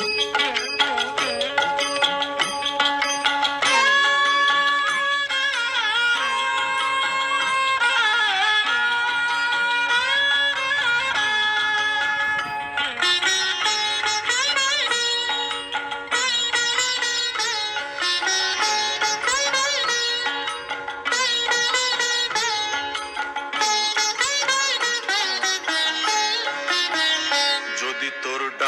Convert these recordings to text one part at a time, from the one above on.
যদি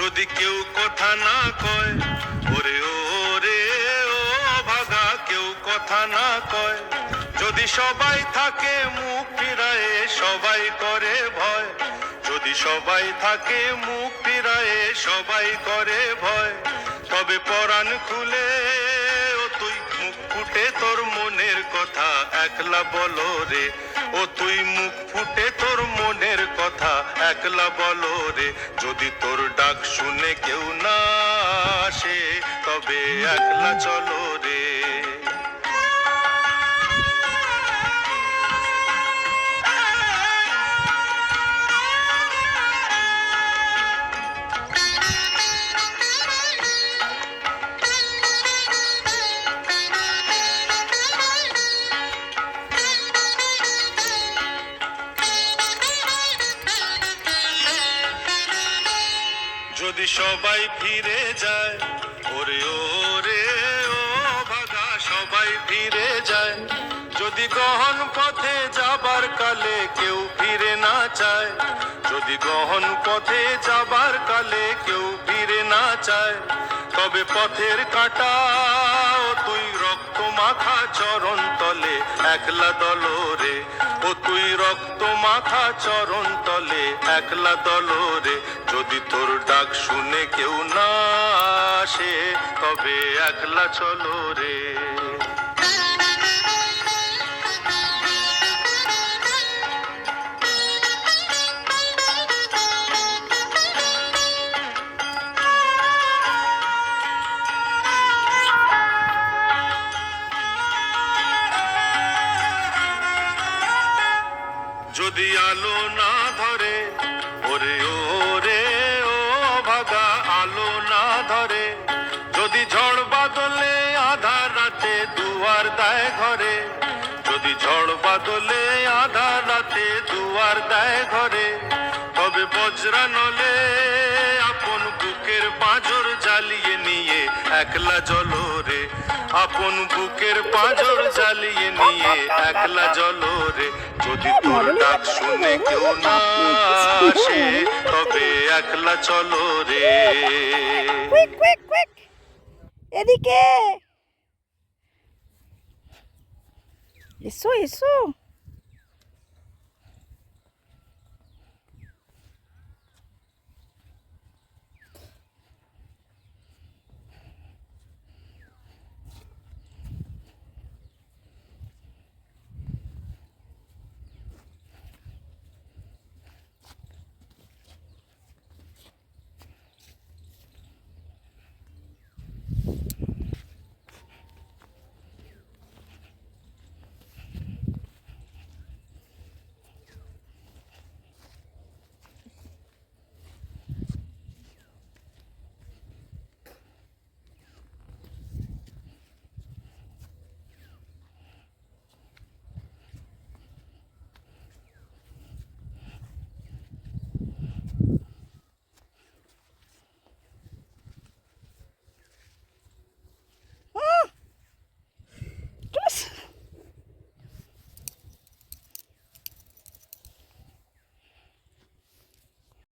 যদি কেউ কথা না কয়, ওরে ওরে, ও ভাগা, কেউ কথা না কয়। যদি সবাই থাকে মুখ ফিরায়ে, সবাই করে ভয়। যদি সবাই থাকে মুখ ফিরায়ে, সবাই করে ভয়। তবে পরাণ খুলে, ও তুই মুখ ফুটে তোর মনের কথা, একলা বলো রে। ও তুই মুখ ফুটে তোর মনের কথা একলা বলো রে যদি তোর ডাক শুনে কেউ না আসে তবে একলা চলো। যদি সবাই ফিরে যায়, ওরে ওরে, ও ভাগা সবাই ফিরে যায়। যদি গহন পথে যাবার কালে কেউ ফিরে না চায়, যদি গহন পথে যাবার কালে কেউ ফিরে না চায়, তবে পথের কাটা তুই রক্ত মাখা চরণ তলে একলা দলরে তুই রক্ত মাথা চরণ তলে একলা দলরে। যদি তোর ডাক শুনে কেউ না আসে, তবে একলা চলো রে। যদি আলো না ধরে, ওরে ওরে, ও ভাগা আলো না ধরে, যদি ঝড় বাদলে আধার রাতে দুয়ার দেয় ঘরে, যদি ঝড় বাদলে আধার রাতে দুয়ার দেয় ঘরে, তবে বজ্রা নলে আপন বুকের পাঁজর জ্বালিয়ে নিয়ে একলা জলো রে। আপন বুকের পাঁজর জ্বালিয়ে নিয়ে একলা জলো রে। যদি তোর ডাক শুনে কেউ না আসে তবে একলা চলো রে। কুইক কুইক কুইক এদিকে। এসো এসো।